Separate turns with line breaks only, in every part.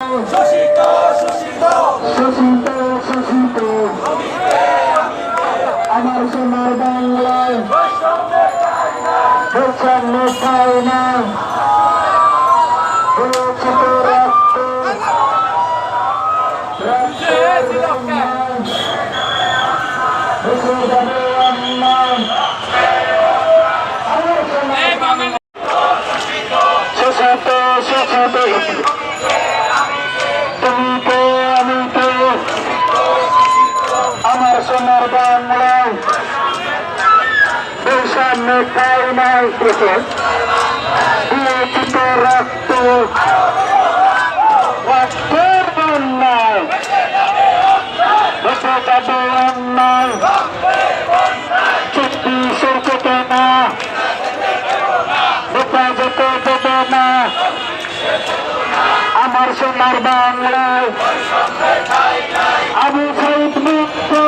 শোষিত শোষিত
শোষিত শোষিত আমার সোনার বাংলায় বৈষম্য খাই না। বঞ্চিত রক্ত শোষিত শোষিত সোনার বাংলায় বৈষম্য খাই নাই দিয়েছিত রক্ত। রক্তের বন্যায়। না। আমার সোনার বাংলায়। আবু সাইদ মুক্ত।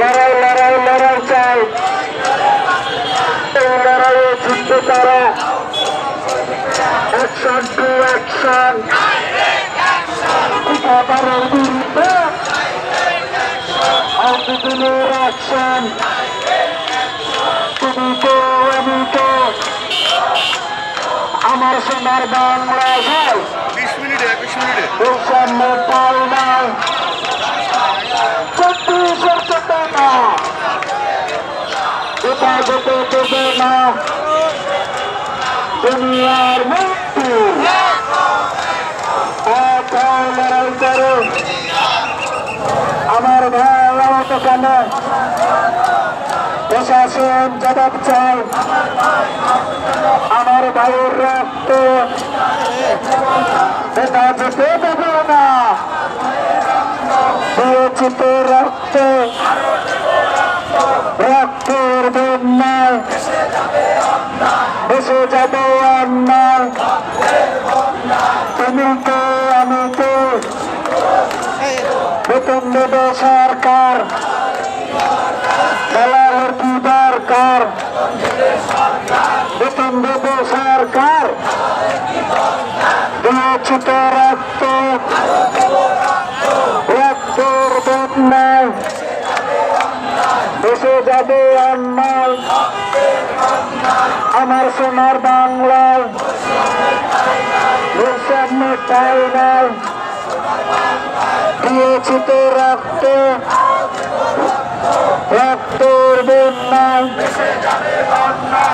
লড়াই লড়াই লড়াই চাই। এই লড়াইয়ে জিতবে তারা। অ্যাকশন টু অ্যাকশন ঠিকাদারের বিরুদ্ধে আইনজীবীর অ্যাকশন তুমি তো আমি তো। আমার সোনার ভাই
বিশ মিনিটে একুশ মিনিটে।
পাই নাই। না দুনিয়ার হও লড়াই করো। আমার ভাই, আমার কেন প্রশাসন জবাব চাই। আমার ভাইয়ের রক্ত। এটা যেতে দেবে আমি বেতন দেবে সরকার। খেলার সরকার। রক্ত। রক্তের বন্যায় এসে যাবে আমার সোনার বাংলায় বৈষম্য না? দিয়েছি রক্ত।